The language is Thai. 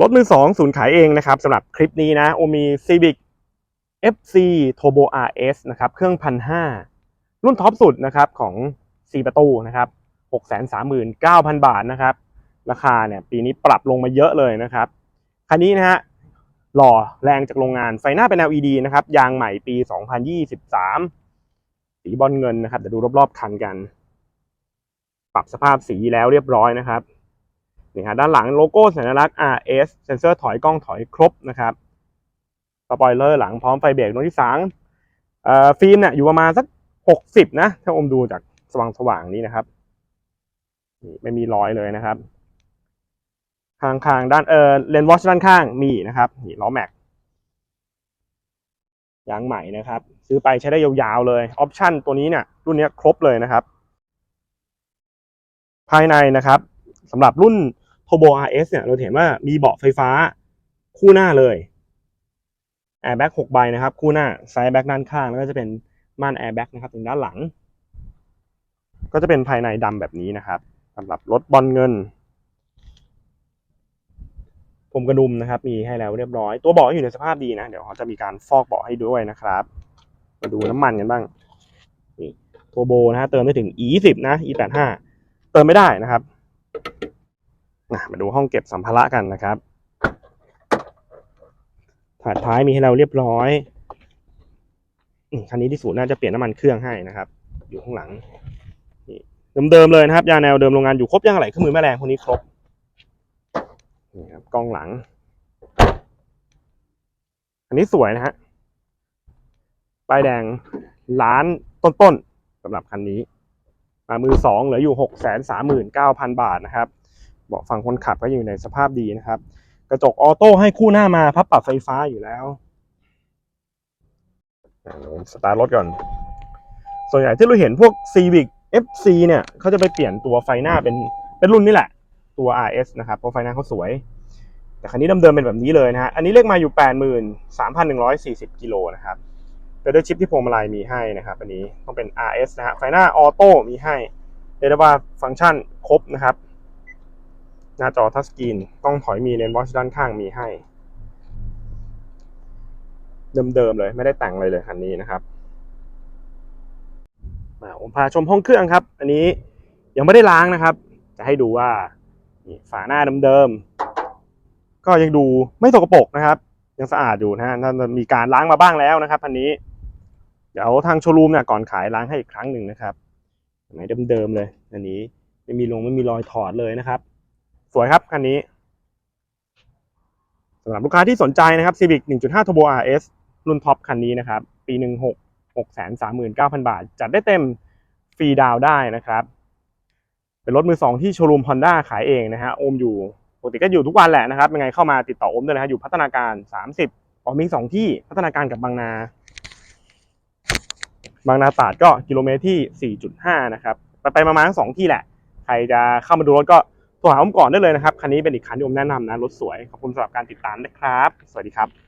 รถมือสองศูนย์ขายเองนะครับสำหรับคลิปนี้นะโอมี Civic FC Turbo RS นะครับเครื่องพันห้ารุ่นท็อปสุดนะครับของ 4 ประตูนะครับ639,000 บาทนะครับ ราคาเนี่ยปีนี้ปรับลงมาเยอะเลยนะครับ คันนี้นะฮะหล่อแรงจากโรงงานไฟหน้าเป็น LED นะครับ ยางใหม่ปี 2023 สีบอลเงินนะครับเดี๋ยวดูรอบๆคันกัน ปรับสภาพสีแล้วเรียบร้อยนะครับ นี่ฮะด้านหลังโลโก้สัญลักษณ์ RS เซนเซอร์ถอยกล้องถอยครบนะครับสปอยเลอร์หลังพร้อมไฟเบรกดวงที่สามเอ่อฟิล์มเนี่ยอยู่ประมาณสักหกสิบนะ ถ้าอมดูจากสว่างสว่างนี้นะครับไม่มีรอยเลยนะครับ ข้างๆด้านเออเลนวอชด้านข้างมีนะครับนี่ล้อแม็กยางใหม่นะครับ ซื้อไปใช้ได้ยาวๆเลยออปชั่นตัวนี้เนี่ยรุ่นนี้ครบเลยนะครับ ภายในนะครับสำหรับรุ่น Turbo RS เนี่ยเราเห็นว่ามีเบาะไฟฟ้าคู่หน้าเลยแอร์แบ็ก6ใบนะครับ คู่หน้าไซด์แบ็กด้านข้างแล้วก็จะเป็นม่านแอร์แบ็กนะครับตรงด้านหลัง ก็จะเป็นภายในดำแบบนี้นะครับสำหรับรถบอลเงินผมกระดุมนะครับ มีให้แล้วเรียบร้อย ตัวเบาะอยู่ในสภาพดีนะ เดี๋ยวเขาจะมีการฟอกเบาะให้ด้วยนะครับ มาดูน้ำมันกันบ้างนี่โทโบนะฮะเติมได้ถึง E20 นะ E85 เติมไม่ได้นะครับ นะมาดูห้องเก็บสัมภาระกันนะครับ ถาดท้ายมีให้เราเรียบร้อยคันนี้ที่ศูนย์น่าจะเปลี่ยนน้ำมันเครื่องให้นะครับ อยู่ข้างหลังนี่เดิมๆเลยนะครับ ยางแนวเดิมโรงงานอยู่ครบยางอะไหล่เครื่องมือแม่แรงพวกนี้ครบนี่ครับกล้องหลัง อันนี้สวยนะฮะป้ายแดงล้านต้นๆสำหรับคันนี้มามือสองเหลืออยู่หกแสนสามหมื่นเก้าพันบาทนะครับ เบาะฝั่งคนขับก็อยู่ในสภาพดีนะครับ กระจกออโต้ให้คู่หน้ามาพับปรับไฟฟ้าอยู่แล้วอะเดี๋ยวผมสตาร์ทรถก่อน ส่วนใหญ่ที่เราเห็นพวก Civic FC เนี่ยเขาจะไปเปลี่ยนตัวไฟหน้าเป็นเป็นรุ่นนี้แหละ ตัว RS นะครับเพราะไฟหน้าเขาสวย แต่คันนี้เดิมๆเป็นแบบนี้เลยนะฮะอันนี้เลขมาอยู่ 83,140กิโลนะครับแต่ด้วยชิปที่พวงมาลัยมีให้นะครับอันนี้ต้องเป็น RS นะฮะไฟหน้าออโต้มีให้เรียกได้ว่าฟังก์ชันครบนะครับ หน้าจอทัชสกรีนกล้องถอยมีเลนส์วอชด้านข้างมีให้ เดิมๆเลยไม่ได้แต่งเลยเลยคันนี้นะครับมาผมพาชมห้องเครื่องครับ อันนี้ยังไม่ได้ล้างนะครับ จะให้ดูว่าฝาหน้าเดิมๆก็ยังดูไม่สกปรกนะครับ ยังสะอาดอยู่นะฮะน่าจะมีการล้างมาบ้างแล้วนะครับคันนี้เดี๋ยวทางโชว์รูมเนี่ยก่อนขายล้างให้อีกครั้งหนึ่งนะครับเห็นเดิมๆเลย อันนี้ไม่มีลงไม่มีรอยถอดเลยนะครับ สวยครับคันนี้สำหรับลูกค้าที่สนใจนะครับ Civic 1.5 Turbo RS รุ่นท็อปคันนี้นะครับ ปี 16 639,000 บาท จัดได้เต็มฟรีดาวได้นะครับ เป็นรถมือสองที่โชว์รูม Honda ขายเองนะฮะโอมอยู่ปกติก็อยู่ทุกวันแหละนะครับยังไงเข้ามาติดต่อโอมด้วยนะฮะอยู่พัฒนาการ 30อ๋อมีสองที่พัฒนาการกับบางนา บางนาตราดก็กิโลเมตรที่ 4.5 นะครับ ไปไปมาๆทั้งสองที่แหละ ใครจะเข้ามาดูรถก็ โทรหาผมก่อนได้เลยนะครับ คันนี้เป็นอีกคันที่ผมแนะนำนะ รถสวย ขอบคุณสำหรับการติดตามนะครับ สวัสดีครับ